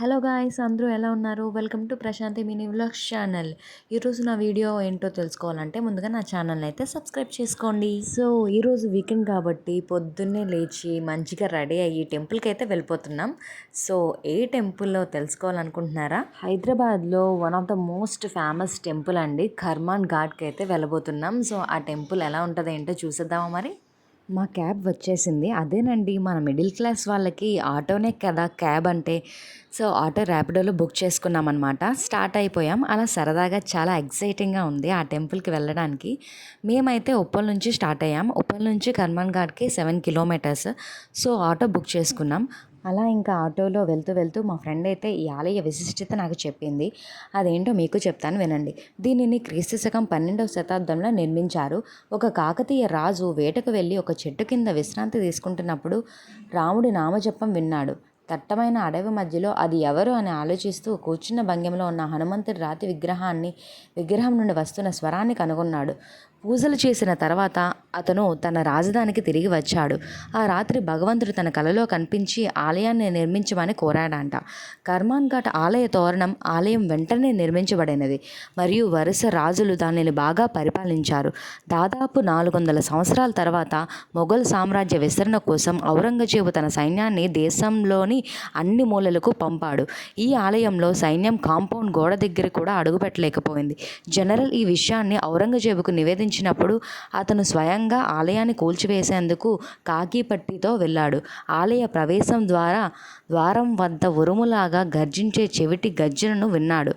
Hello guys అందరూ ఎలా ఉన్నారు? Welcome to Prashanti mini vlogs channel. ఈరోజు నా వీడియో ఏంటో తెలుసుకోవాలంటే ముందుగా నా ఛానల్ని అయితే సబ్స్క్రైబ్ చేసుకోండి. సో ఈరోజు వీకెండ్ కాబట్టి పొద్దున్నే లేచి మంచిగా రెడీ అయ్యి టెంపుల్కి అయితే వెళ్ళిపోతున్నాం. సో ఏ టెంపుల్లో తెలుసుకోవాలనుకుంటున్నారా? హైదరాబాద్లో one of the most famous temple అండి ఖర్మాన్ ఘాట్కి అయితే వెళ్ళబోతున్నాం. సో ఆ టెంపుల్ ఎలా ఉంటుందో ఏంటో చూసేద్దామా మరి? మా క్యాబ్ వచ్చేసింది. అదేనండి మన మిడిల్ క్లాస్ వాళ్ళకి ఆటోనే కదా క్యాబ్ అంటే. సో ఆటో ర్యాపిడోలో బుక్ చేసుకున్నాం అనమాట స్టార్ట్ అయిపోయాం. అలా సరదాగా చాలా ఎక్సైటింగ్గా ఉంది ఆ టెంపుల్కి వెళ్ళడానికి. మేమైతే ఉప్పల్ నుంచి స్టార్ట్ అయ్యాం. ఉప్పల్ నుంచి కర్మన్ ఘాట్కి seven kilometres. So auto book చేసుకున్నాం. అలా ఇంకా ఆటోలో వెళ్తూ వెళ్తూ మా ఫ్రెండ్ అయితే ఈ ఆలయ విశిష్టత నాకు చెప్పింది. అదేంటో మీకు చెప్తాను వినండి. దీనిని క్రీస్తు శకం పన్నెండవ శతాబ్దంలో నిర్మించారు. ఒక కాకతీయ రాజు వేటకు వెళ్ళి ఒక చెట్టు కింద విశ్రాంతి తీసుకుంటున్నప్పుడు రాముడి నామజపం విన్నాడు. దట్టమైన అడవి మధ్యలో అది ఎవరు అని ఆలోచిస్తూ కూర్చున్న భంగిమలో ఉన్న హనుమంతుడి రాతి విగ్రహాన్ని విగ్రహం నుండి వస్తున్న స్వరాన్ని కనుగొన్నాడు. పూజలు చేసిన తర్వాత అతను తన రాజధానికి తిరిగి వచ్చాడు. ఆ రాత్రి భగవంతుడు తన కలలో కనిపించి ఆలయాన్ని నిర్మించమని కోరాడంట. కర్మాన్ ఘాట్ ఆలయ తోరణం ఆలయం వెంటనే నిర్మించబడినది. మరియు వరుస రాజులు దానిని బాగా పరిపాలించారు. దాదాపు నాలుగు వందల సంవత్సరాల తర్వాత మొఘల్ సామ్రాజ్య విస్తరణ కోసం ఔరంగజేబు తన సైన్యాన్ని దేశంలోని అన్ని మూలలకు పంపాడు. ఈ ఆలయంలో సైన్యం కాంపౌండ్ గోడ దగ్గర కూడా అడుగుపెట్టలేకపోయింది. జనరల్ ఈ విషయాన్ని ఔరంగజేబుకు నివేదించ ప్రయత్నించినప్పుడు అతను స్వయంగా ఆలయాన్ని కూల్చివేసేందుకు కాకిపట్టితో వెళ్ళాడు. ఆలయ ప్రవేశం ద్వారా ద్వారం వద్ద ఉరుములాగా గర్జించే చెవిటి గర్జనను విన్నాడు.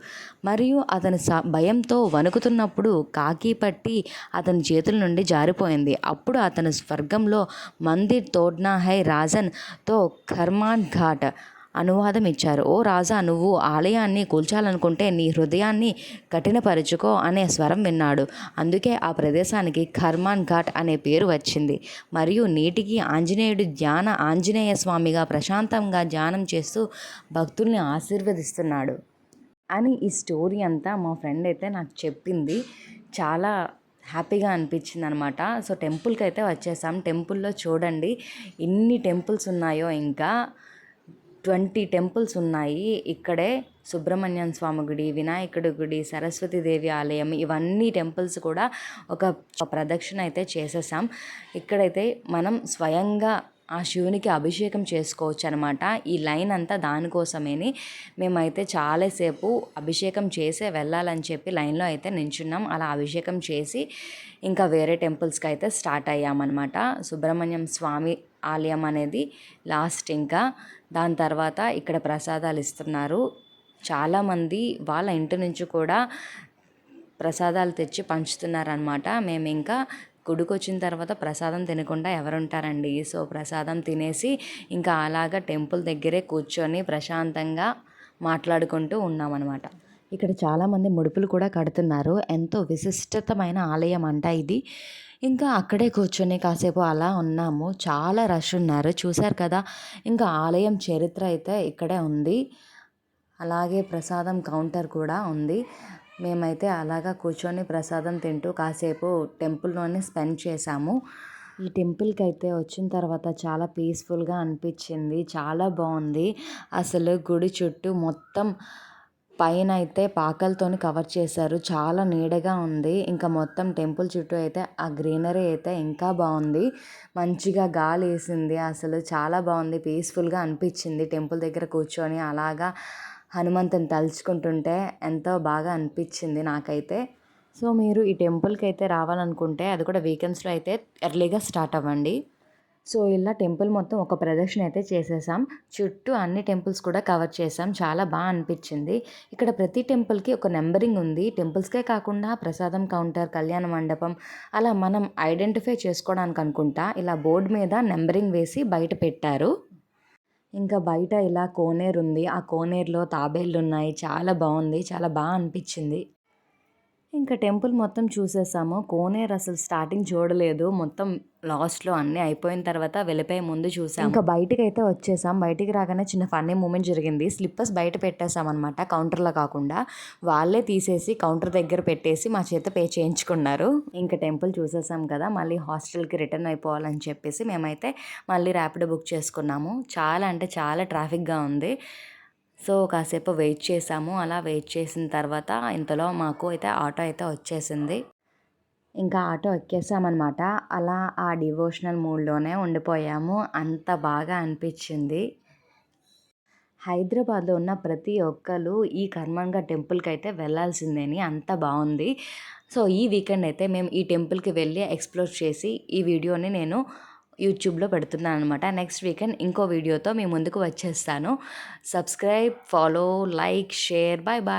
మరియు అతని స భయంతో వణుకుతున్నప్పుడు కాకి పట్టి అతని చేతుల నుండి జారిపోయింది. అప్పుడు అతను స్వర్గంలో మందిర్ తోడ్నా హై రాజన్తో ఖర్మాన్ ఘాట్ అనువాదం ఇచ్చారు. ఓ రాజా నువ్వు ఆలయాన్ని కూల్చాలనుకుంటే నీ హృదయాన్ని కఠినపరుచుకో అనే స్వరం విన్నాడు. అందుకే ఆ ప్రదేశానికి ఖర్మాన్ ఘాట్ అనే పేరు వచ్చింది. మరియు నీటికి ఆంజనేయుడు ధ్యాన ఆంజనేయ స్వామిగా ప్రశాంతంగా ధ్యానం చేస్తూ భక్తుల్ని ఆశీర్వదిస్తున్నాడు. అని ఈ స్టోరీ అంతా మా ఫ్రెండ్ అయితే నాకు చెప్పింది. చాలా హ్యాపీగా అనిపించింది అనమాట సో టెంపుల్కి అయితే వచ్చేసాం. టెంపుల్లో చూడండి ఎన్ని టెంపుల్స్ ఉన్నాయో ఇంకా. ట్వంటీ టెంపుల్స్ ఉన్నాయి. ఇక్కడే సుబ్రహ్మణ్యం స్వామి గుడి వినాయకుడి గుడి సరస్వతీదేవి ఆలయం ఇవన్నీ టెంపుల్స్ కూడా ఒక ప్రదక్షిణ అయితే చేసేసాం. ఇక్కడైతే మనం స్వయంగా ఆ శివునికి అభిషేకం చేసుకోవచ్చు అనమాట ఈ లైన్ అంతా దానికోసమేని మేమైతే చాలాసేపు అభిషేకం చేసే వెళ్ళాలని చెప్పి లైన్లో అయితే నించున్నాం. అలా అభిషేకం చేసి ఇంకా వేరే టెంపుల్స్కి అయితే స్టార్ట్ అయ్యామన్నమాట సుబ్రహ్మణ్యం స్వామి ఆలయం అనేది లాస్ట్ ఇంకా. దాని తర్వాత ఇక్కడ ప్రసాదాలు ఇస్తున్నారు. చాలామంది వాళ్ళ ఇంటి నుంచి కూడా ప్రసాదాలు తెచ్చి పంచుతున్నారనమాట. మేము ఇంకా గుడికి వచ్చిన తర్వాత ప్రసాదం తినకుండా ఎవరుంటారండి? సో ప్రసాదం తినేసి ఇంకా అలాగా టెంపుల్ దగ్గరే కూర్చొని ప్రశాంతంగా మాట్లాడుకుంటూ ఉన్నామన్నమాట. ఇక్కడ చాలామంది ముడుపులు కూడా కడుతున్నారు. ఎంతో విశిష్టతమైన ఆలయం అంట ఇది. ఇంకా అక్కడే కూర్చొని కాసేపు అలా ఉన్నాము. చాలా రష్ ఉన్నారు. చూశారు కదా? ఇంకా ఆలయం చరిత్ర అయితే ఇక్కడే ఉంది. అలాగే ప్రసాదం కౌంటర్ కూడా ఉంది. మేమైతే అలాగా కూర్చొని ప్రసాదం తింటూ కాసేపు టెంపుల్లోనే స్పెండ్ చేసాము ఈ టెంపుల్కి అయితే వచ్చిన తర్వాత చాలా పీస్ఫుల్గా అనిపించింది. చాలా బాగుంది. అసలు గుడి చుట్టూ మొత్తం పైన అయితే పాకలతోని కవర్ చేశారు. చాలా నీడగా ఉంది. ఇంకా మొత్తం టెంపుల్ చుట్టూ అయితే ఆ గ్రీనరీ అయితే ఇంకా బాగుంది. మంచిగా గాలి వేసింది. అసలు చాలా బాగుంది. పీస్ఫుల్గా అనిపించింది టెంపుల్ దగ్గర కూర్చొని అలాగా హనుమంతుని తలుచుకుంటుంటే ఎంతో బాగా అనిపించింది నాకైతే. సో మీరు ఈ టెంపుల్కి అయితే రావాలనుకుంటే అది కూడా వీకెండ్స్లో అయితే ఎర్లీగా స్టార్ట్ అవ్వండి. సో ఇలా టెంపుల్ మొత్తం ఒక ప్రదక్షిణ అయితే చేసేసాం. చుట్టూ అన్ని టెంపుల్స్ కూడా కవర్ చేసాం. చాలా బాగా అనిపించింది. ఇక్కడ ప్రతి టెంపుల్కి ఒక నెంబరింగ్ ఉంది. టెంపుల్స్కే కాకుండా ప్రసాదం కౌంటర్ కళ్యాణ మండపం అలా మనం ఐడెంటిఫై చేసుకోవడానికి అనుకుంటా ఇలా బోర్డు మీద నెంబరింగ్ వేసి బయట పెట్టారు. ఇంకా బయట ఇలా కోనేరు ఉంది ఆ కోనేరులో తాబేళ్ళు ఉన్నాయి చాలా బాగుంది. చాలా బాగా అనిపించింది. ఇంకా టెంపుల్ మొత్తం చూసేసాము. కోనేరు అసలు స్టార్టింగ్ చూడలేదు. మొత్తం లాస్ట్లో అన్నీ అయిపోయిన తర్వాత వెళ్ళిపోయే ముందు చూసాం ఇంకా బయటకి అయితే వచ్చేసాం. బయటికి రాగానే చిన్న ఫన్నీ మూమెంట్ జరిగింది. స్లిప్పర్స్ బయట పెట్టేసాం అనమాట కౌంటర్లో కాకుండా. వాళ్ళే తీసేసి కౌంటర్ దగ్గర పెట్టేసి మా చేత పే చేయించుకున్నారు. ఇంకా టెంపుల్ చూసేసాం కదా మళ్ళీ హాస్టల్కి రిటర్న్ అయిపోవాలని చెప్పేసి మేమైతే మళ్ళీ ర్యాపిడో బుక్ చేసుకున్నాము. చాలా అంటే చాలా ట్రాఫిక్గా ఉంది. సో కాసేపు వెయిట్ చేసాము అలా వెయిట్ చేసిన తర్వాత ఇంతలో మాకు అయితే ఆటో అయితే వచ్చేసింది. ఇంకా ఆటో ఎక్కేసామన్నమాట. అలా ఆ డివోషనల్ మూడ్లోనే ఉండిపోయాము. అంత బాగా అనిపించింది. హైదరాబాద్లో ఉన్న ప్రతి ఒక్కరు ఈ కర్మంగా టెంపుల్కి అయితే వెళ్ళాల్సిందేని అంత బాగుంది. సో ఈ వీకెండ్ అయితే మేము ఈ టెంపుల్కి వెళ్ళి ఎక్స్ప్లోర్ చేసి ఈ వీడియోని నేను యూట్యూబ్లో పెడుతున్నాను అనమాట నెక్స్ట్ వీకెండ్ ఇంకో వీడియోతో మీ ముందుకు వచ్చేస్తాను. Subscribe follow like share. Bye bye